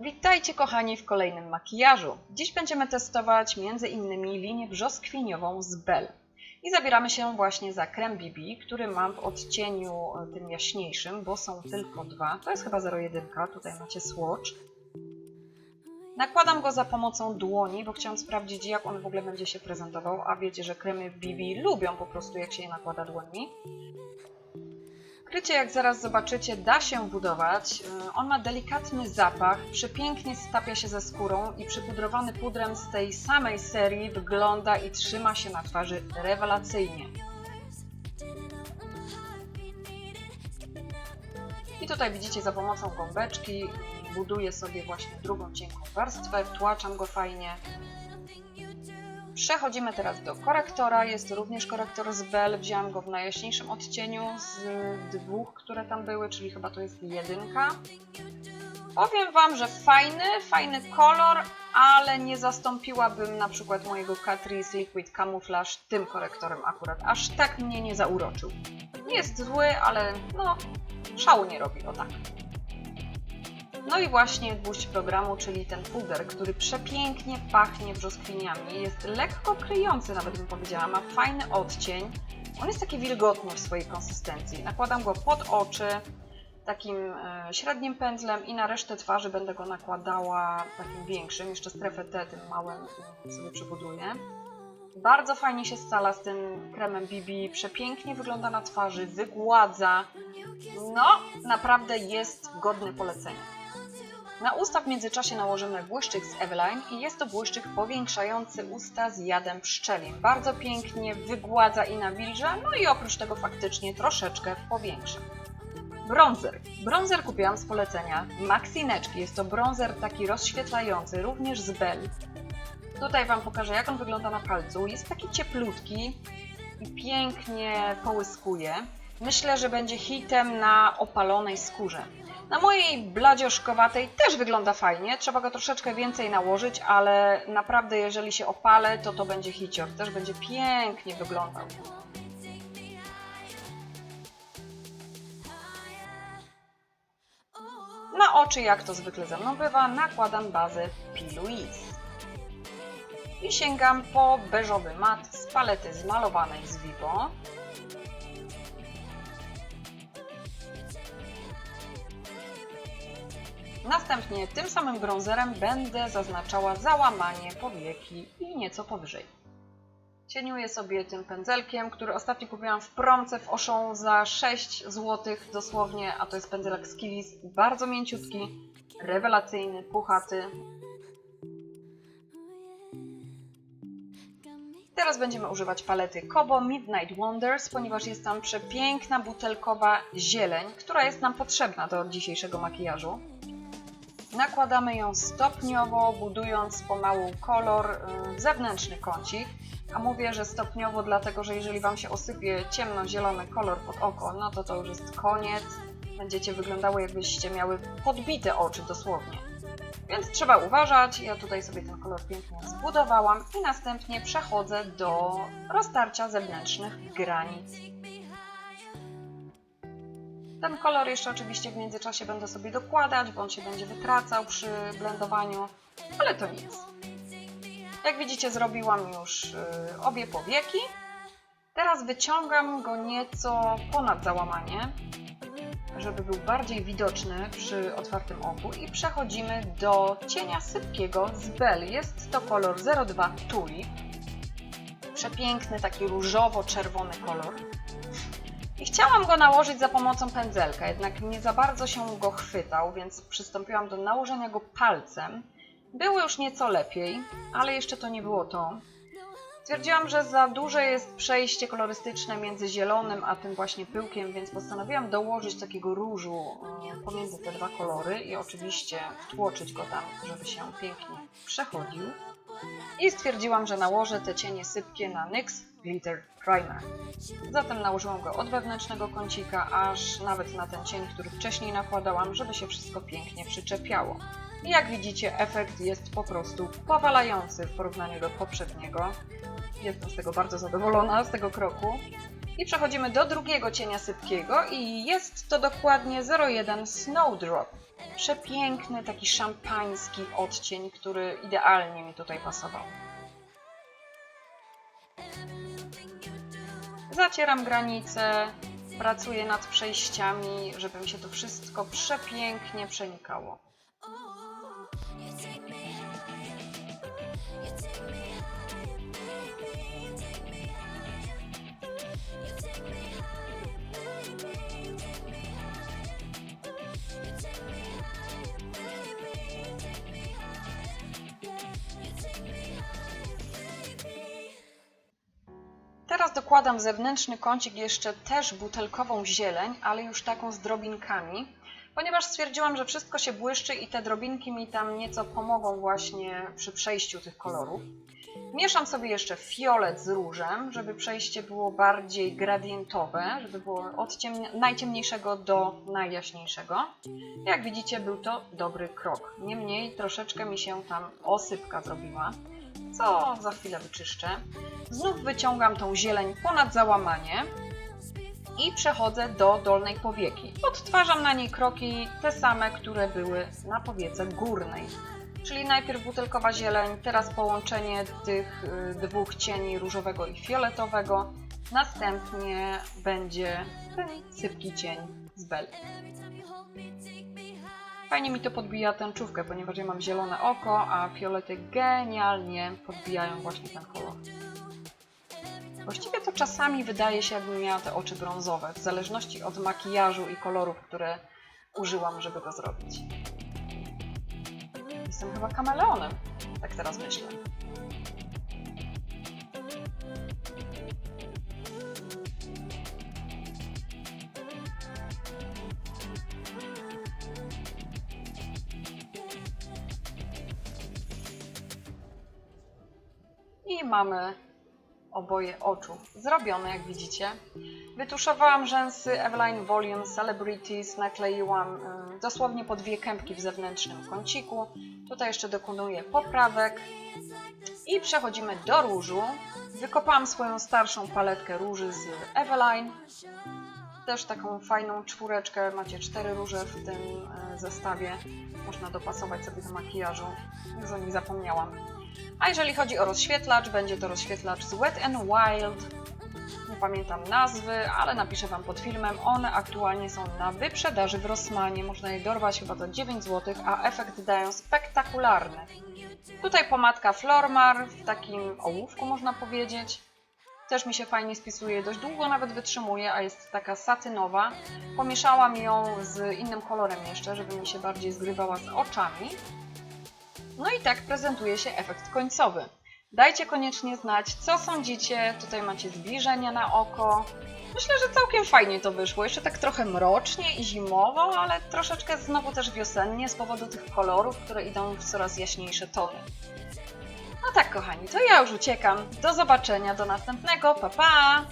Witajcie kochani w kolejnym makijażu. Dziś będziemy testować m.in. linię brzoskwiniową z Bell. I zabieramy się właśnie za krem BB, który mam w odcieniu e, tym jaśniejszym, bo są tylko dwa. To jest chyba 01, tutaj macie swatch. Nakładam go za pomocą dłoni, bo chciałam sprawdzić jak on w ogóle będzie się prezentował, a wiecie, że kremy BB lubią po prostu jak się je nakłada dłońmi. Krycie, jak zaraz zobaczycie, da się budować. Yy, On ma delikatny zapach, przepięknie stapia się ze skórą i przypudrowany pudrem z tej samej serii wygląda i trzyma się na twarzy rewelacyjnie. I tutaj widzicie za pomocą gąbeczki buduję sobie właśnie drugą cienką warstwę, wtłaczam go fajnie. Przechodzimy teraz do korektora. Jest również korektor z Bell. Wziąłam go w najjaśniejszym odcieniu z dwóch, które tam były, czyli chyba to jest jedynka. Powiem Wam, że fajny, fajny kolor, ale nie zastąpiłabym na przykład mojego Catrice Liquid Camouflage tym korektorem akurat. Aż tak mnie nie zauroczył. Nie jest zły, ale no, szału nie robi, o tak. No i właśnie gwóźdź programu, czyli ten puder, który przepięknie pachnie brzoskwiniami. Jest lekko kryjący, nawet bym powiedziała, ma fajny odcień. On jest taki wilgotny w swojej konsystencji. Nakładam go pod oczy takim e, średnim pędzlem i na resztę twarzy będę go nakładała takim większym. Jeszcze strefę T tym małym sobie przybuduję. Bardzo fajnie się scala z tym kremem BB, przepięknie wygląda na twarzy, wygładza. No, naprawdę jest godny polecenia. Na usta w międzyczasie nałożymy błyszczyk z Eveline i jest to błyszczyk powiększający usta z jadem pszczelim. Bardzo pięknie wygładza i nawilża, no i oprócz tego faktycznie troszeczkę powiększa. Bronzer. Bronzer kupiłam z polecenia Maxineczki. Jest to bronzer taki rozświetlający, również z Bell. Tutaj Wam pokażę jak on wygląda na palcu. Jest taki cieplutki i pięknie połyskuje. Myślę, że będzie hitem na opalonej skórze. Na mojej bladzioszkowatej też wygląda fajnie, trzeba go troszeczkę więcej nałożyć, ale naprawdę jeżeli się opalę, to to będzie hicior, też będzie pięknie wyglądał. Na oczy, jak to zwykle ze mną bywa, nakładam bazę P. Louise. I sięgam po beżowy mat z palety zmalowanej z Vivo. Następnie tym samym bronzerem będę zaznaczała załamanie powieki i nieco powyżej. Cieniuję sobie tym pędzelkiem, który ostatnio kupiłam w promce w Oszą za 6 zł dosłownie, a to jest pędzelek z bardzo mięciutki, rewelacyjny, puchaty. Teraz będziemy używać palety Kobo Midnight Wonders, ponieważ jest tam przepiękna butelkowa zieleń, która jest nam potrzebna do dzisiejszego makijażu. Nakładamy ją stopniowo, budując pomału kolor y, zewnętrzny kącik. A mówię, że stopniowo, dlatego że jeżeli Wam się osypie ciemnozielony kolor pod oko, no to to już jest koniec. Będziecie wyglądały jakbyście miały podbite oczy dosłownie. Więc trzeba uważać. Ja tutaj sobie ten kolor pięknie zbudowałam i następnie przechodzę do roztarcia zewnętrznych granic. Ten kolor jeszcze oczywiście w międzyczasie będę sobie dokładać, bo on się będzie wytracał przy blendowaniu, ale to nic. Jak widzicie zrobiłam już y, obie powieki. Teraz wyciągam go nieco ponad załamanie, żeby był bardziej widoczny przy otwartym oku i przechodzimy do cienia sypkiego z Bell. Jest to kolor 02 Tulip. Przepiękny, taki różowo-czerwony kolor. I chciałam go nałożyć za pomocą pędzelka, jednak nie za bardzo się go chwytał, więc przystąpiłam do nałożenia go palcem. Było już nieco lepiej, ale jeszcze to nie było to. Stwierdziłam, że za duże jest przejście kolorystyczne między zielonym a tym właśnie pyłkiem, więc postanowiłam dołożyć takiego różu e, pomiędzy te dwa kolory i oczywiście wtłoczyć go tam, żeby się pięknie przechodził. I stwierdziłam, że nałożę te cienie sypkie na NYX Glitter Primer. Zatem nałożyłam go od wewnętrznego kącika, aż nawet na ten cień, który wcześniej nakładałam, żeby się wszystko pięknie przyczepiało. I jak widzicie, efekt jest po prostu powalający w porównaniu do poprzedniego. Jestem z tego bardzo zadowolona, z tego kroku. I przechodzimy do drugiego cienia sypkiego i jest to dokładnie 01 Snowdrop. Przepiękny, taki szampański odcień, który idealnie mi tutaj pasował. Zacieram granice, pracuję nad przejściami, żeby mi się to wszystko przepięknie przenikało. Teraz dokładam zewnętrzny kącik jeszcze też butelkową zieleń, ale już taką z drobinkami, ponieważ stwierdziłam, że wszystko się błyszczy i te drobinki mi tam nieco pomogą właśnie przy przejściu tych kolorów. Mieszam sobie jeszcze fiolet z różem, żeby przejście było bardziej gradientowe, żeby było od najciemniejszego do najjaśniejszego. Jak widzicie, był to dobry krok. Niemniej troszeczkę mi się tam osypka zrobiła, co za chwilę wyczyszczę. Znów wyciągam tą zieleń ponad załamanie i przechodzę do dolnej powieki. Odtwarzam na niej kroki te same, które były na powiece górnej. Czyli najpierw butelkowa zieleń, teraz połączenie tych y, dwóch cieni różowego i fioletowego. Następnie będzie ten sypki cień z bel. Fajnie mi to podbija tęczówkę, ponieważ ja mam zielone oko, a fiolety genialnie podbijają właśnie ten kolor. Właściwie to czasami wydaje się, jakbym miała te oczy brązowe, w zależności od makijażu i kolorów, które użyłam, żeby to zrobić. Jestem chyba kameleonem, tak teraz myślę. I mamy oboje oczu zrobione, jak widzicie. Wytuszowałam rzęsy Eveline Volume Celebrities, nakleiłam dosłownie po dwie kępki w zewnętrznym kąciku. Tutaj jeszcze dokonuję poprawek i przechodzimy do różu. Wykopałam swoją starszą paletkę róży z Eveline. Też taką fajną czwóreczkę, macie cztery róże w tym y, zestawie. Można dopasować sobie do makijażu. Już o nich zapomniałam. A jeżeli chodzi o rozświetlacz, będzie to rozświetlacz z Wet n Wild. Nie pamiętam nazwy, ale napiszę Wam pod filmem. One aktualnie są na wyprzedaży w Rossmanie. Można je dorwać chyba za 9 zł, a efekt dają spektakularny. Tutaj pomadka Flormar w takim ołówku można powiedzieć. Też mi się fajnie spisuje, dość długo nawet wytrzymuje, a jest taka satynowa. Pomieszałam ją z innym kolorem jeszcze, żeby mi się bardziej zgrywała z oczami. No i tak prezentuje się efekt końcowy. Dajcie koniecznie znać, co sądzicie. Tutaj macie zbliżenia na oko. Myślę, że całkiem fajnie to wyszło. Jeszcze tak trochę mrocznie i zimowo, ale troszeczkę znowu też wiosennie z powodu tych kolorów, które idą w coraz jaśniejsze tony. No tak, kochani, to ja już uciekam. Do zobaczenia, do następnego. Pa, pa!